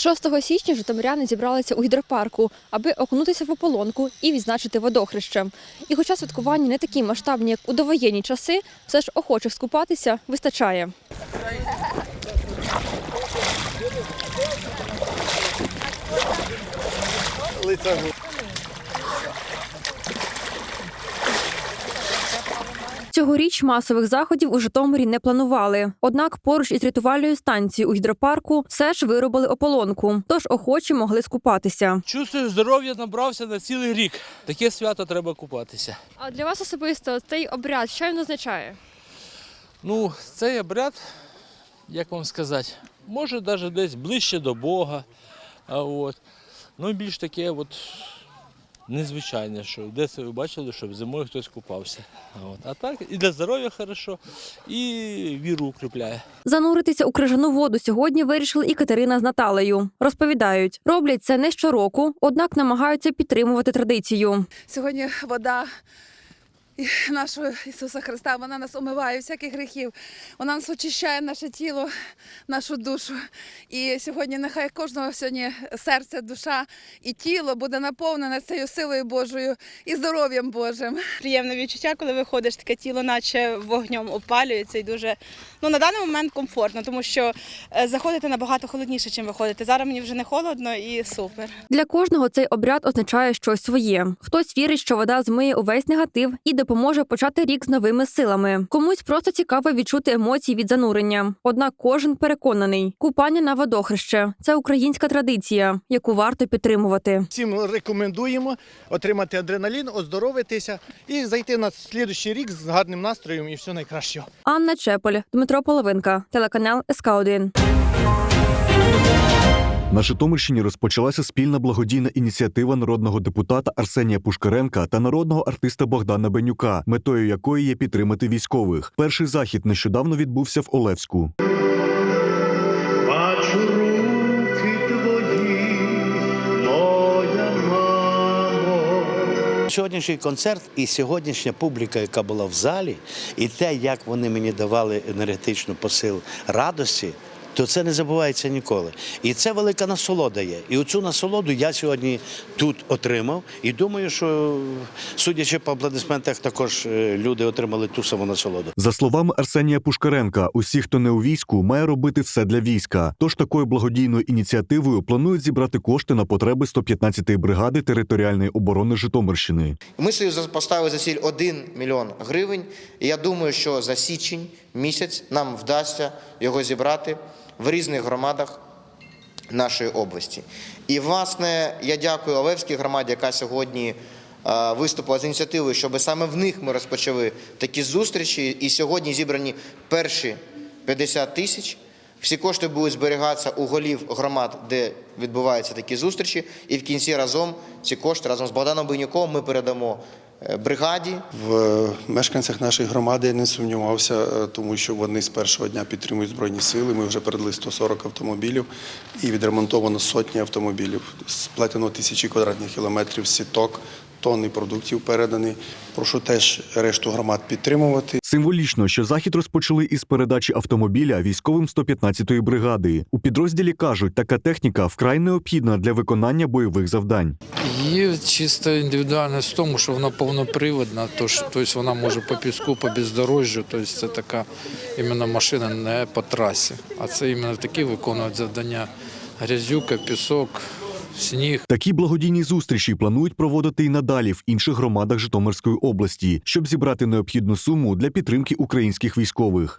6 січня житомиряни зібралися у гідропарку, аби окунутися в ополонку і відзначити водохреще. І хоча святкування не такі масштабні, як у довоєнні часи, все ж охочих скупатися вистачає. Цьогоріч масових заходів у Житомирі не планували. Однак поруч із рятувальною станцією у гідропарку все ж виробили ополонку, тож охочі могли скупатися. Чувствую, здоров'я набрався на цілий рік. Таке свято треба купатися. А для вас особисто цей обряд що він означає? Ну, цей обряд, як вам сказати, може навіть десь ближче до Бога. А от. Ну більш таке от незвичайне, що десь ви бачили, щоб зимою хтось купався. А От. А так і для здоров'я хорошо, і віру укріпляє. Зануритися у крижану воду сьогодні вирішили і Катерина з Наталею. Розповідають, роблять це не щороку, однак намагаються підтримувати традицію. Сьогодні вода нашого Ісуса Христа, вона нас омиває всяких гріхів. Вона нас очищає наше тіло, нашу душу. І сьогодні нехай кожного сьогодні серце, душа і тіло буде наповнене цією силою Божою і здоров'ям Божим. приємне відчуття, коли виходиш, таке тіло, наче вогнем опалюється, і дуже ну на даний момент комфортно, тому що е, заходити набагато холодніше, чим виходити. Зараз мені вже не холодно і супер. Для кожного цей обряд означає щось своє. Хтось вірить, що вода змиє увесь негатив і допоможе почати рік з новими силами. Комусь просто цікаво відчути емоції від занурення. Однак кожен переконаний, купання на водохреще це українська традиція, яку варто підтримувати. Всім рекомендуємо отримати адреналін, оздоровитися і зайти на слідуючий рік з гарним настроєм і все найкращого. Анна Чеполь, Дмитро Половинка, телеканал СК 1 На Житомирщині розпочалася спільна благодійна ініціатива народного депутата Арсенія Пушкаренка та народного артиста Богдана Бенюка, метою якої є підтримати військових. Перший захід нещодавно відбувся в Олевську. Сьогоднішній концерт і сьогоднішня публіка, яка була в залі, і те, як вони мені давали енергетичну посил радості. То це не забувається ніколи. І це велика насолода є. І оцю насолоду я сьогодні тут отримав. І думаю, що, судячи по аплодисментах, також е, люди отримали ту саму насолоду. За словами Арсенія Пушкаренка, усі, хто не у війську, має робити все для війська. Тож такою благодійною ініціативою планують зібрати кошти на потреби 115-ї бригади територіальної оборони Житомирщини. Ми собі за- поставили за ціль 1 мільйон гривень. І я думаю, що за січень місяць нам вдасться його зібрати в різних громадах нашої області. І, власне, я дякую Олевській громаді, яка сьогодні е, виступила з ініціативою, щоб саме в них ми розпочали такі зустрічі. І сьогодні зібрані перші 50 тисяч. Всі кошти будуть зберігатися у голів громад, де відбуваються такі зустрічі. І в кінці разом ці кошти разом з Богданом Бенюком ми передамо бригаді. В е, мешканцях нашої громади я не сумнівався, е, тому що вони з першого дня підтримують збройні сили. Ми вже передали 140 автомобілів і відремонтовано сотні автомобілів. Сплетено тисячі квадратних кілометрів сіток, тонни продуктів передані. Прошу теж решту громад підтримувати. Символічно, що захід розпочали із передачі автомобіля військовим 115-ї бригади. У підрозділі кажуть, така техніка вкрай необхідна для виконання бойових завдань. Є чисто індивідуальність в тому, що вона повноприводна, тож тобто вона може по піску, по бездорожжю, тобто це така іменно машина не по трасі, а це іменно такі виконують завдання грязюка, пісок, сніг. Такі благодійні зустрічі планують проводити і надалі в інших громадах Житомирської області, щоб зібрати необхідну суму для підтримки українських військових.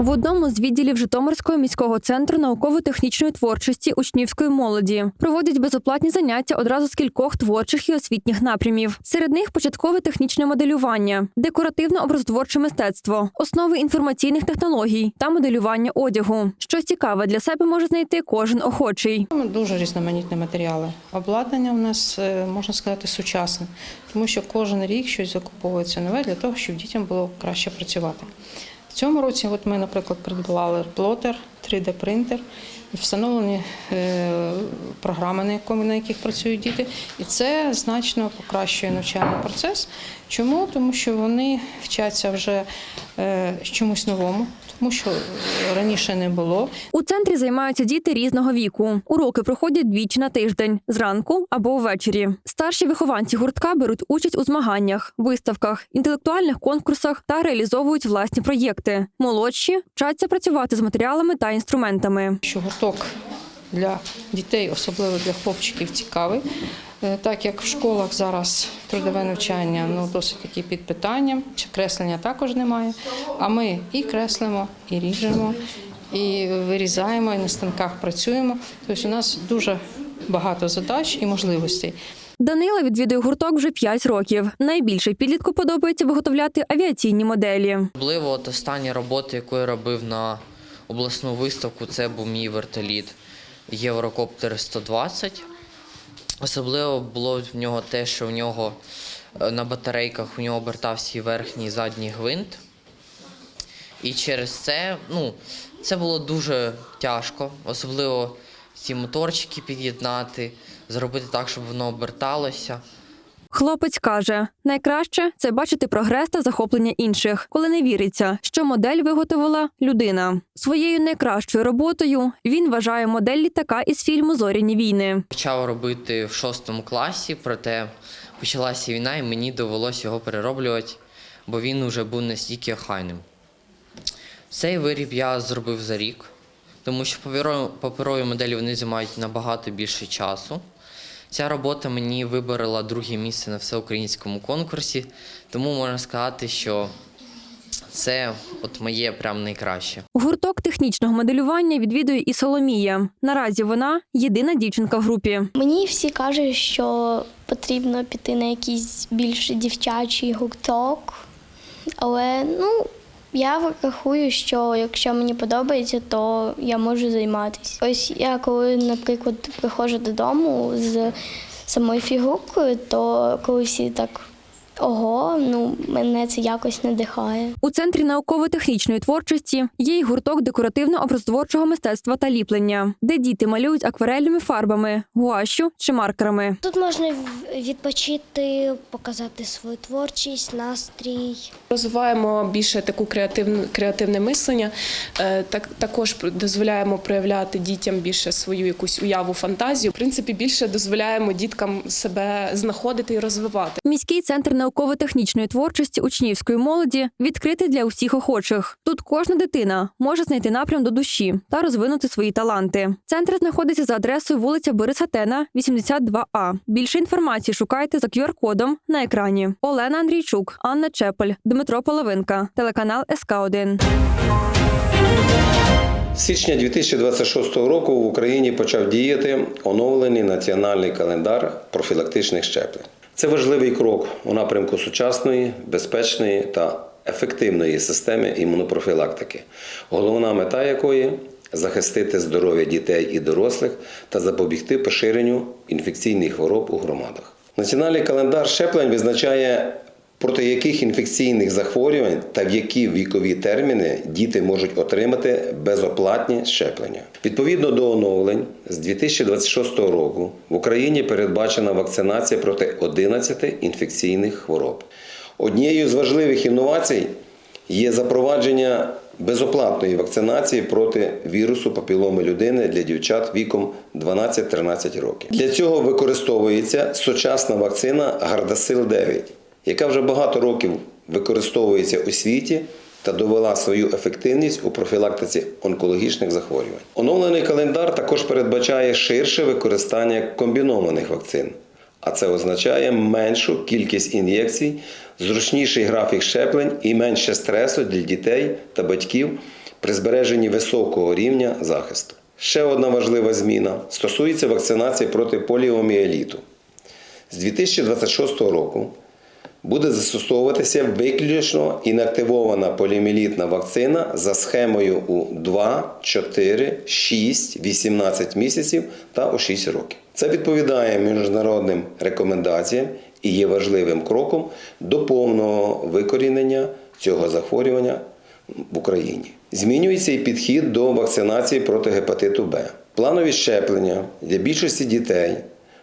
В одному з відділів Житомирського міського центру науково-технічної творчості учнівської молоді проводять безоплатні заняття одразу з кількох творчих і освітніх напрямів. Серед них початкове технічне моделювання, декоративно-образотворче мистецтво, основи інформаційних технологій та моделювання одягу. Щось цікаве для себе може знайти кожен охочий. Дуже різноманітні матеріали. Обладнання у нас е, можна сказати сучасне, тому що кожен рік щось закуповується нове для того, щоб дітям було краще працювати. В цьому році, от ми, наприклад, придбали плотер, 3D-принтер, встановлені е, програми, на яких працюють діти, і це значно покращує навчальний процес. Чому? Тому що вони вчаться вже е, чомусь новому, тому що раніше не було. У центрі займаються діти різного віку. Уроки проходять двічі на тиждень зранку або ввечері. Старші вихованці гуртка беруть участь у змаганнях, виставках, інтелектуальних конкурсах та реалізовують власні проєкти. Молодші вчаться працювати з матеріалами та інструментами. що гурток для дітей, особливо для хлопчиків, цікавий. Е, Так як в школах зараз трудове навчання ну, досить таки під питанням, чи креслення також немає. А ми і креслимо, і ріжемо, і вирізаємо, і на станках працюємо. Тобто у нас дуже багато задач і можливостей. Данила відвідує гурток вже 5 років. Найбільше підлітку подобається виготовляти авіаційні моделі. Особливо от остання робота, яку я робив на обласну виставку, це був мій вертоліт Єврокоптер 120. Особливо було в нього те, що в нього е, на батарейках у нього обертався і верхній і задній гвинт. І через це, ну, це було дуже тяжко, особливо ці моторчики під'єднати, зробити так, щоб воно оберталося. Хлопець каже: найкраще це бачити прогрес та захоплення інших, коли не віриться, що модель виготовила людина. Своєю найкращою роботою він вважає модель літака із фільму Зоряні війни. Почав робити в шостому класі, проте почалася війна, і мені довелося його перероблювати, бо він вже був настільки охайним. Цей виріб я зробив за рік, тому що паперові, моделі вони займають набагато більше часу. Ця робота мені виборола друге місце на всеукраїнському конкурсі, тому можна сказати, що це от моє прям найкраще. Гурток технічного моделювання відвідує і Соломія. Наразі вона єдина дівчинка в групі. Мені всі кажуть, що потрібно піти на якийсь більш дівчачий гурток. Але ну, я рахую, що якщо мені подобається, то я можу займатися. Ось я коли, наприклад, приходжу додому з самою фігуркою, то коли всі так ого, ну мене це якось надихає. У центрі науково-технічної творчості є й гурток декоративно-образотворчого мистецтва та ліплення, де діти малюють акварельними фарбами, гуашю чи маркерами. Тут можна відпочити, показати свою творчість, настрій. Розвиваємо більше таку креативну креативне мислення. Е, Так також дозволяємо проявляти дітям більше свою якусь уяву, фантазію. В принципі, більше дозволяємо діткам себе знаходити і розвивати. Міський центр науково-технічної творчості учнівської молоді відкритий для усіх охочих. Тут кожна дитина може знайти напрям до душі та розвинути свої таланти. Центр знаходиться за адресою вулиця Бориса Тена, 82А. Більше інформації шукайте за QR-кодом на екрані. Олена Андрійчук, Анна Чепель, Дмитро Половинка, телеканал СК 1 З січня 2026 року в Україні почав діяти оновлений національний календар профілактичних щеплень. Це важливий крок у напрямку сучасної, безпечної та ефективної системи імунопрофілактики, головна мета якої захистити здоров'я дітей і дорослих та запобігти поширенню інфекційних хвороб у громадах. Національний календар щеплень визначає проти яких інфекційних захворювань та в які вікові терміни діти можуть отримати безоплатні щеплення. Відповідно до оновлень з 2026 року в Україні передбачена вакцинація проти 11 інфекційних хвороб. Однією з важливих інновацій є запровадження безоплатної вакцинації проти вірусу папіломи людини для дівчат віком 12-13 років. Для цього використовується сучасна вакцина Гардасил 9 яка вже багато років використовується у світі та довела свою ефективність у профілактиці онкологічних захворювань. Оновлений календар також передбачає ширше використання комбінованих вакцин. А це означає меншу кількість ін'єкцій, зручніший графік щеплень і менше стресу для дітей та батьків при збереженні високого рівня захисту. Ще одна важлива зміна стосується вакцинації проти поліоміеліту. З 2026 року буде застосовуватися виключно інактивована поліоміелітна вакцина за схемою у 2, 4, 6, 18 місяців та у 6 років. Це відповідає міжнародним рекомендаціям і є важливим кроком до повного викорінення цього захворювання в Україні. Змінюється і підхід до вакцинації проти гепатиту Б. Планові щеплення для більшості дітей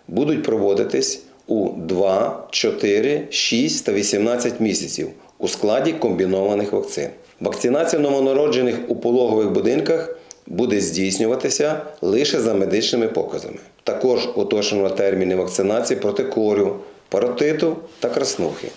будуть проводитись у 2, 4, 6 та 18 місяців у складі комбінованих вакцин. Вакцинація новонароджених у пологових будинках буде здійснюватися лише за медичними показами. Також уточнено терміни вакцинації проти корю, паротиту та краснухи.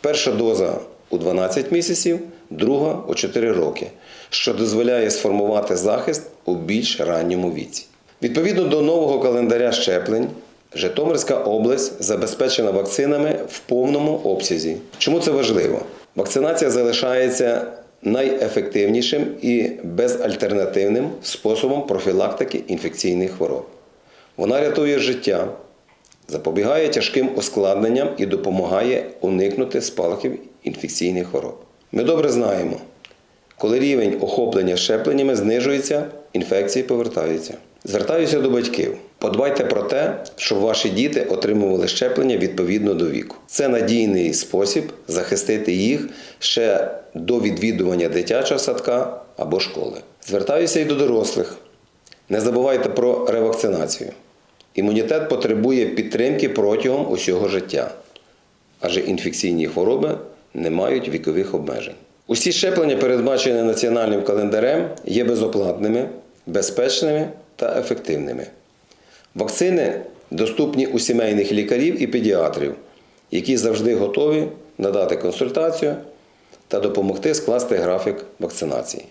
Перша доза у 12 місяців, друга у 4 роки, що дозволяє сформувати захист у більш ранньому віці. Відповідно до нового календаря щеплень, Житомирська область забезпечена вакцинами в повному обсязі. Чому це важливо? Вакцинація залишається найефективнішим і безальтернативним способом профілактики інфекційних хвороб. Вона рятує життя, запобігає тяжким ускладненням і допомагає уникнути спалахів інфекційних хвороб. Ми добре знаємо, коли рівень охоплення щепленнями знижується, інфекції повертаються. Звертаюся до батьків. Подбайте про те, щоб ваші діти отримували щеплення відповідно до віку. Це надійний спосіб захистити їх ще до відвідування дитячого садка або школи. Звертаюся і до дорослих. Не забувайте про ревакцинацію. Імунітет потребує підтримки протягом усього життя, адже інфекційні хвороби не мають вікових обмежень. Усі щеплення, передбачені національним календарем, є безоплатними, безпечними та ефективними. Вакцини доступні у сімейних лікарів і педіатрів, які завжди готові надати консультацію та допомогти скласти графік вакцинації.